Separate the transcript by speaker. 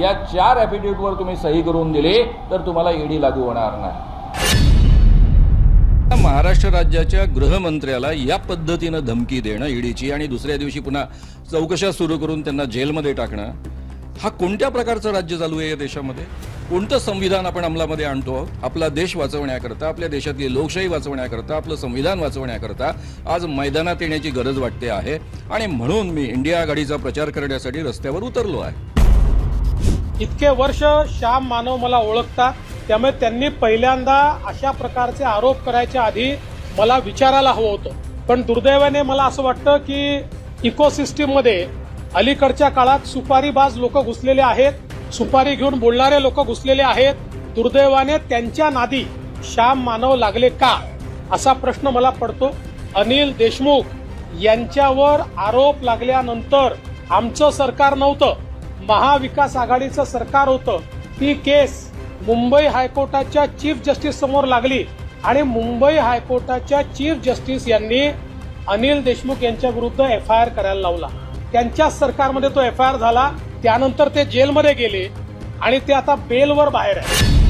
Speaker 1: या चार ॲफिडेव्हिटवर तुम्ही सही करून दिली तर तुम्हाला ईडी लागू होणार नाही. महाराष्ट्र राज्याच्या गृहमंत्र्याला या पद्धतीनं धमकी देणं ईडीची आणि दुसऱ्या दिवशी पुन्हा चौकशा सुरू करून त्यांना जेलमध्ये टाकणं हा कोणत्या प्रकारचं राज्य चालू आहे या देशामध्ये? कोणतं संविधान आपण अंमलामध्ये आणतो? आहोत आपला देश वाचवण्याकरता आपल्या देशातली लोकशाही वाचवण्याकरता आपलं संविधान वाचवण्याकरता आज मैदानात येण्याची गरज वाटते आहे. आणि म्हणून मी इंडिया आघाडीचा प्रचार करण्यासाठी रस्त्यावर उतरलो आहे.
Speaker 2: इतके वर्ष श्याम मानव मला ओळखता त्यामुळे त्यांनी पहिल्यांदा अशा प्रकारचे आरोप करायच्या आधी मला विचारायला हवं होतं. पण दुर्दैवाने मला असं वाटतं की इकोसिस्टीममध्ये अलीकडच्या काळात सुपारीबाज लोक घुसलेले आहेत सुपारी घेऊन बोलणारे लोक घुसलेले आहेत. दुर्दैवाने त्यांच्या नादी श्याम मानव लागले का? असा प्रश्न मला पडतो. अनिल देशमुख यांच्यावर आरोप लागल्यानंतर आमचं सरकार नव्हतं. महाविकास आघाडीचं सरकार होतं. ती केस मुंबई हायकोर्टाच्या चीफ जस्टिस समोर लागली आणि मुंबई हायकोर्टाच्या चीफ जस्टिस यांनी अनिल देशमुख यांच्या विरुद्ध एफ आय आर करायला लावला. त्यांच्याच सरकारमध्ये तो एफ आय आर झाला त्यानंतर ते जेलमध्ये गेले आणि ते आता बेलवर बाहेर आहे